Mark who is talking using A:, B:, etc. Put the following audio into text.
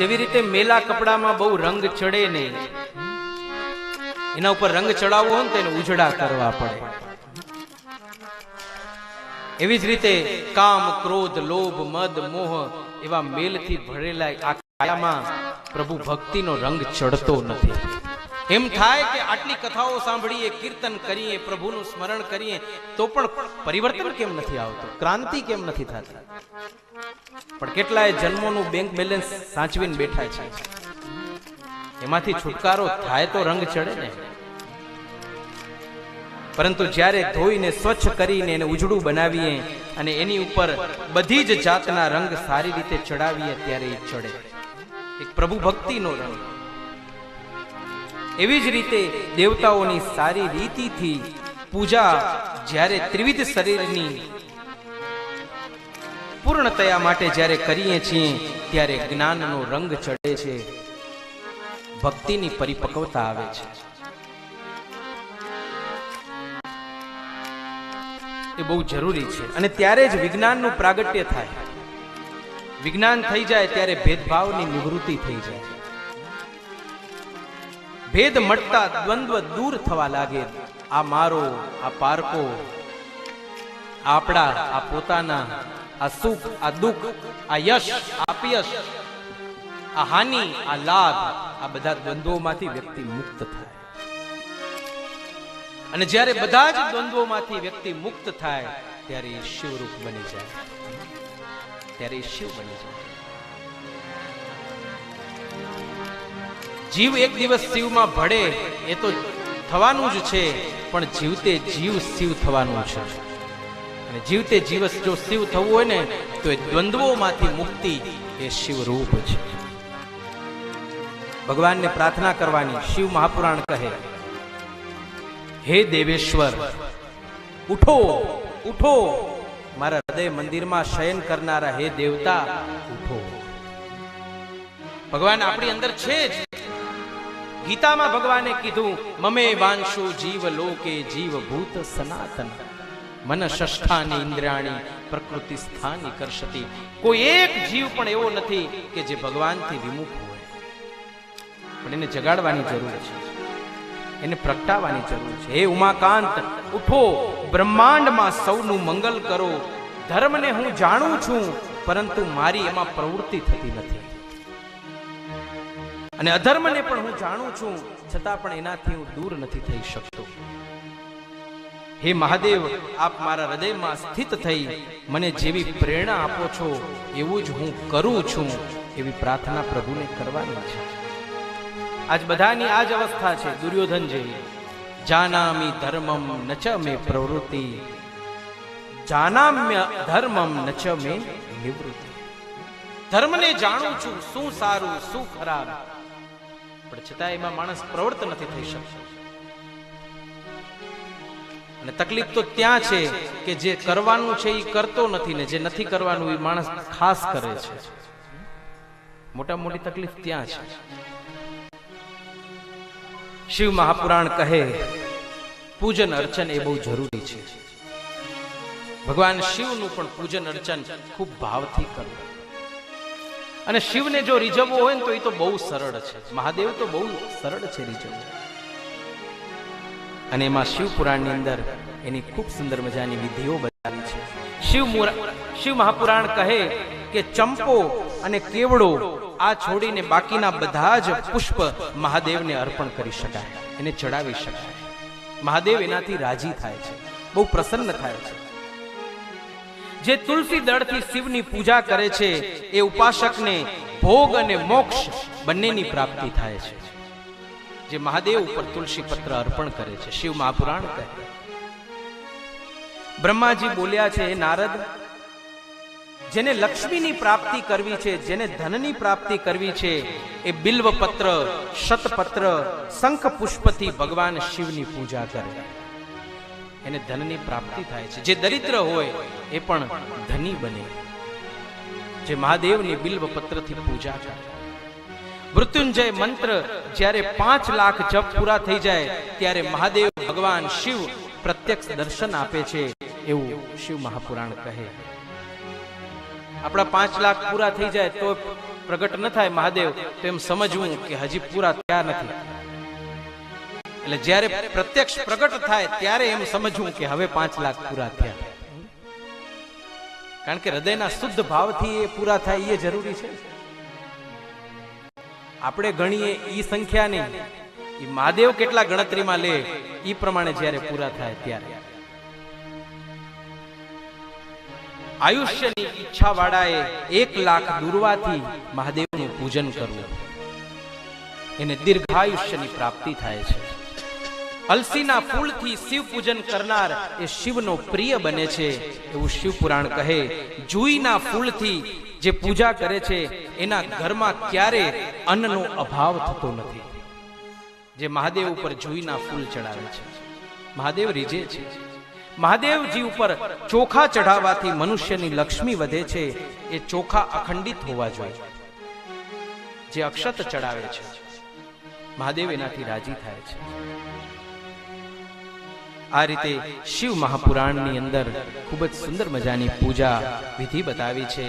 A: જેવી રીતે મેલા કપડામાં બહુ રંગ ચડે ને, એના ઉપર રંગ ચડાવવો હોય ને તેને ઉજળા કરવા પડે. એવી જ રીતે કામ, ક્રોધ, લોભ, મદ, મોહ એવા મેલથી ભરેલા આ કાયામાં પ્રભુ ભક્તિનો રંગ ચડતો નથી. એમ થાય કે આટલી કથાઓ સાંભળીએ, કીર્તન કરીએ, પ્રભુનું સ્મરણ કરીએ, તો પણ પરિવર્તન કેમ નથી આવતું? ક્રાંતિ કેમ નથી થતી? પણ કેટલાય જન્મોનું બેંક બેલેન્સ સાચવીને બેઠા છે. એમાંથી છુટકારો થાય તો રંગ ચડે ને. પરંતુ જ્યારે ધોઈને સ્વચ્છ કરીને એને ઉજળું બનાવીએ અને એની ઉપર બધી જ જાતના રંગ સારી રીતે ચડાવીએ, ત્યારે એ ચડે. એક પ્રભુ ભક્તિનો રંગ. એવી જ રીતે દેવતાઓની સારી રીતિથી પૂજા જ્યારે ત્રિવિધ શરીરની પૂર્ણતયા માટે જ્યારે કરીએ છીએ, ત્યારે જ્ઞાનનો રંગ ચડે છે, ભક્તિની પરિપક્વતા આવે છે. એ બહુ જરૂરી છે. અને ત્યારે જ વિજ્ઞાનનું પ્રાગટ્ય થાય. વિજ્ઞાન થઈ જાય ત્યારે ભેદભાવની નિવૃત્તિ થઈ જાય. ભેદ મટતા દ્વંદ્વ દૂર થવા લાગે. આ મારો, આ પારકો આપણા આ પોતાના, આ સુખ, આ દુઃખ, આ યશ, આ અપયશ આ હાનિ, આ લાભ, આ બધા દ્વંદ્વોમાંથી વ્યક્તિ મુક્ત થાય. અને જ્યારે બધા જ દ્વંદ્વોમાંથી વ્યક્તિ મુક્ત થાય, ત્યારે એ શિવરૂપ બની જાય. ત્યારે એ શિવ બની જાય. જીવ એક દિવસ શિવમાં ભળે, એ તો થવાનું જ છે, પણ જીવતે જીવ શિવ થવાનું છે. અને જીવતે જીવસ જો શિવ થવું હોય ને, તો એ દ્વંદ્વોમાંથી મુક્તિ એ શિવરૂપ છે. ભગવાનને પ્રાર્થના કરવાની શિવ મહાપુરાણ કહે, હે દેવેશ્વર, ઉઠો ઉઠો, મારા હૃદય મંદિરમાં શયન કરનારા હે દેવતા, ઉઠો. ભગવાન આપણી અંદર છે જ. ગીતામાં ભગવાને કીધું, મમે વાંશુ જીવ લોકે જીવ ભૂત સનાતન. મન ષષ્ઠાની ઇન્દ્રાણી પ્રકૃતિ સ્થાની કરશતી. કોઈ એક જીવ પણ એવો નથી કે જે ભગવાનથી વિમુખ હોય. પણ એને જગાડવાની જરૂર છે. એને પ્રગટાવવાની જરૂર છે. હે ઉમાકાંત, ઉઠો. બ્રહ્માંડમાં સૌનું મંગલ કરો. ધર્મને હું જાણું છું, પરંતુ મારી એમાં પ્રવૃત્તિ થતી નથી. અને અધર્મને પણ હું જાણું છું, છતાં પણ એનાથી હું દૂર નથી થઈ શકતો. હે મહાદેવ, આપ મારા હૃદયમાં સ્થિત થઈ મને જેવી પ્રેરણા આપો છો, એવું જ હું કરું છું, એવી પ્રાર્થના પ્રભુને કરવાની છે. આજ બધાની આ જ અવસ્થા છે, દુર્યોધન જેવી જાનામી ધર્મમ નચ મે પ્રવૃત્તિ. જાનામ્ય ધર્મમ નચ મે નિવૃત્તિ. ધર્મને જાણું છું, શું સારું, શું ખરાબ. પણ છતાં એમાં માણસ પ્રવૃત્ત નથી થઈ શકતો. અને તકલીફ તો ત્યાં છે કે જે કરવાનું છે એ કરતો નથી ને જે નથી કરવાનું એ માણસ ખાસ કરે છે. મોટા મોટી તકલીફ ત્યાં છે. શિવ મહાપુરાણ કહે, પૂજન અર્ચન એ બહુ જરૂરી છે. ભગવાન શિવનું પણ પૂજન અર્ચન ખૂબ ભાવથી કરવું. અને શિવને જો રીઝવવો હોય ને તો એ તો બહુ સરળ છે. મહાદેવ તો બહુ સરળ છે રીઝવવું. અને એમાં શિવ પુરાણની અંદર એની ખૂબ સુંદર મજાની વિધિઓ બતાવી છે. શિવ શિવ મહાપુરાણ કહે કે ચંપો અને કેવડો આ છોડીને બાકીના બધા જ પુષ્પ મહાદેવને અર્પણ કરી શકાય, એને ચડાવી શકાય. મહાદેવ એનાથી રાજી થાય છે, બહુ પ્રસન્ન થાય છે. જે તુલસી દળથી શિવની પૂજા કરે છે, એ ઉપાસકને ભોગ અને મોક્ષ બંનેની પ્રાપ્તિ થાય છે. જે મહાદેવ ઉપર તુલસી પત્ર અર્પણ કરે છે, શિવ મહાપુરાણ કહે બ્રહ્માજી બોલ્યા છે નારદ, જેને લક્ષ્મીની પ્રાપ્તિ કરવી છે, જેને ધનની પ્રાપ્તિ કરવી છે, એ બિલ્વ પત્ર શતપત્ર શંખ પુષ્પથી ભગવાન શિવની પૂજા કરે. એને ધનની પ્રાપ્તિ થાય છે. જે દરિદ્ર હોય, એ પણ ધની બને. જે મહાદેવની બિલ્વ પત્રથી પૂજા કરે. મૃત્યુંજય મંત્ર જ્યારે પાંચ લાખ જપ પૂરા થઈ જાય, ત્યારે મહાદેવ ભગવાન શિવ પ્રત્યક્ષ દર્શન આપે છે એવું શિવ મહાપુરાણ કહે. આપણા પાંચ લાખ પૂરા થઈ જાય તો પ્રગટ ન થાય મહાદેવ, તો એમ સમજવું કે હજી પૂરા થયા નથી. એટલે જ્યારે પ્રત્યક્ષ પ્રગટ થાય ત્યારે એમ સમજવું કે હવે પાંચ લાખ પૂરા થયા. કારણ કે હૃદયના શુદ્ધ ભાવથી એ પૂરા થાય એ જરૂરી છે. આપણે ગણીએ એ સંખ્યા નહીં એ મહાદેવ કેટલા ગણતરીમાં લે એ પ્રમાણે જ્યારે પૂરા થાય ત્યારે. આયુષ્યની ઈચ્છા વાળાએ એક લાખ દુર્વાથી મહાદેવનું પૂજન કરવું. એને દીર્ઘાયુષ્યની પ્રાપ્તિ થાય છે. અલસીના ફૂલથી શિવ પૂજન કરનાર એ શિવનો પ્રિય બને છે, એવું શિવ પુરાણ કહે. જુઈના ફૂલથી જે પૂજા કરે છે, એના ઘરમાં ક્યારે અન્નનો અભાવ થતો નથી. જે મહાદેવ ઉપર જુઈના ફૂલ ચડાવે છે. મહાદેવ રીજે છે. મહાદેવજી ઉપર ચોખા ચઢાવવાથી મનુષ્યની લક્ષ્મી વધે છે, એ ચોખા અખંડિત હોવા જોઈએ. જે અક્ષત ચડાવે છે, મહાદેવ એનાથી રાજી થાય છે. આ રીતે શિવ મહાપુરાણની અંદર ખૂબ જ સુંદર મજાની પૂજા વિધિ બતાવી છે.